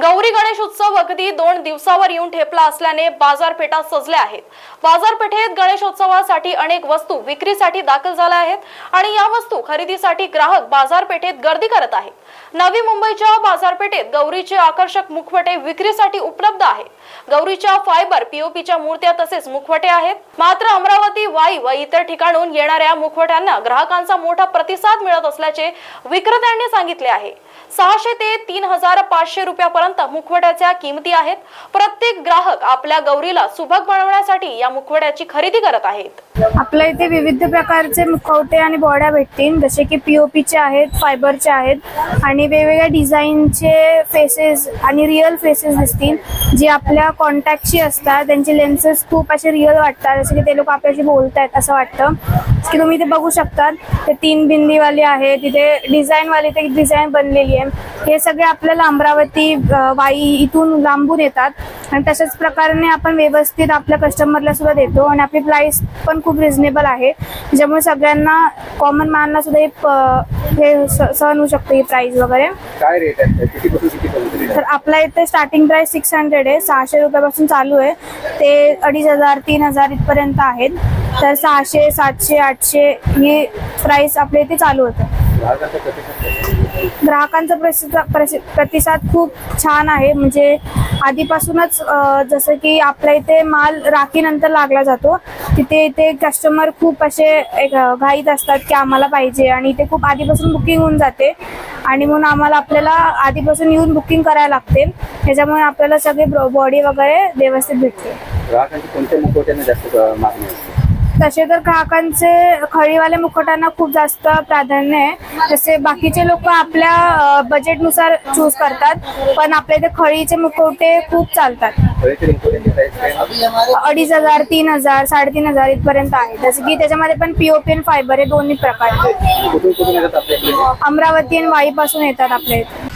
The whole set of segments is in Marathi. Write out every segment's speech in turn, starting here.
गौरी गणेश उत्सव अगदी दोन दिवसावर येऊन ठेपला असल्याने बाजारपेठा सजल्या आहेत. बाजारपेठेत गणेशोत्सवासाठी अनेक वस्तू विक्रीसाठी दाखल झाल्या आहेत आणि या वस्तू खरेदीसाठी ग्राहक बाजारपेठेत गर्दी करत आहेत. नवी मुंबईच्या बाजारपेठेत गौरीचे आकर्षक मुखवटे विक्रीसाठी उपलब्ध आहेत. गौरीच्या फायबर पीओपीच्या मूर्त्या तसेच मुखवटे आहेत. मात्र अमरावती वाई व इतर ठिकाणून येणाऱ्या मुखवट्यांना ग्राहकांचा मोठा प्रतिसाद मिळत असल्याचे विक्रेत्यांनी सांगितले आहे. सहाशे ते तीन हजार पाचशे रुपयापर्यंत मुखवट्याच्या किमती आहेत. प्रत्येक ग्राहक आपल्या गौरीला सुबक बनवण्यासाठी या मुखवट्याची खरेदी करत आहेत. आपल्या इथे विविध प्रकारचे मुखवटे आणि बॉड्या भेटतील जसे की पीओपीचे आहेत फायबरचे आहेत आणि आणि वेगवेगळ्या डिझाईनचे फेसेस आणि रिअल फेसेस दिसतील जे आपल्या कॉन्टॅक्टशी असतात. त्यांचे लेन्सेस खूप असे रिअल वाटतात जसे की ते लोक आपल्याशी बोलतायत असं वाटतं. की तुम्ही इथे बघू शकतात ते तीन बिंदीवाले आहे तिथे डिझाईनवाली ते डिझाईन बनलेली आहे. हे सगळे आपल्याला अमरावती वाई इथून लांबून येतात. आणि तशाच प्रकारे आपण व्यवस्थित आपल्या कस्टमरला सुद्धा देतो आणि आपली प्राईस पण खूप रिझनेबल आहे. ज्यामुळे सगळ्यांना कॉमन मॅनला सुद्धा हे हे सहन होऊ शकते ही प्राइस वगैरे. काय रेट आहे? तर आपल्या इथे स्टार्टिंग प्राइस सिक्स हंड्रेड आहे. सहाशे रुपयापासून चालू आहे. ते अडीच हजार तीन हजार इथपर्यंत आहेत. तर सहाशे सातशे आठशे ही प्राइस आपल्या इथे चालू होतं. ग्राहकांचा प्रसि- प्रतिसाद खूप छान आहे. म्हणजे आधीपासूनच जसं की आपल्या इथे माल राखीनंतर लागला जातो. तिथे इथे कस्टमर खूप असे घाईत असतात की आम्हाला पाहिजे आणि इथे खूप आधीपासून बुकिंग होऊन जाते. आणि म्हणून आम्हाला आपल्याला आधीपासून येऊन बुकिंग करायला लागते त्याच्यामुळे आपल्याला सगळे बॉडी वगैरे व्यवस्थित भेटते ग्राहकांची कोणत्या जास्त मागणी असते? तसे तर ग्राहकांचे खळीवाले मुखवट्यांना खूप जास्त प्राधान्य आहे. जसे बाकीचे लोक आपल्या बजेटनुसार चूज करतात. पण आपल्या इथे खळीचे मुखवटे खूप चालतात. अडीच हजार तीन हजार साडेतीन हजार इथपर्यंत आहे. जसं की त्याच्यामध्ये पण पीओपी आणि फायबर हे दोन्ही प्रकार अमरावती आणि वाईपासून येतात आपल्या इथे.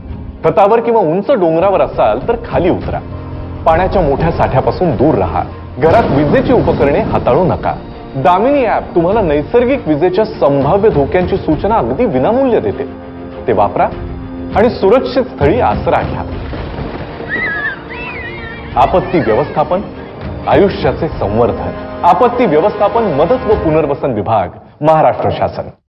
छतावर किंवा उंच डोंगरावर असाल तर खाली उतरा. पाण्याच्या मोठ्या साठ्यापासून दूर राहा. घरात विजेची उपकरणे हाताळू नका. दामिनी ऍप तुम्हाला नैसर्गिक विजेच्या संभाव्य धोक्यांची सूचना अगदी विनामूल्य देते. ते वापरा आणि सुरक्षित स्थळी आसरा घ्या. आपत्ती व्यवस्थापन आयुष्याचे संवर्धन. आपत्ती व्यवस्थापन मदत व पुनर्वसन विभाग महाराष्ट्र शासन.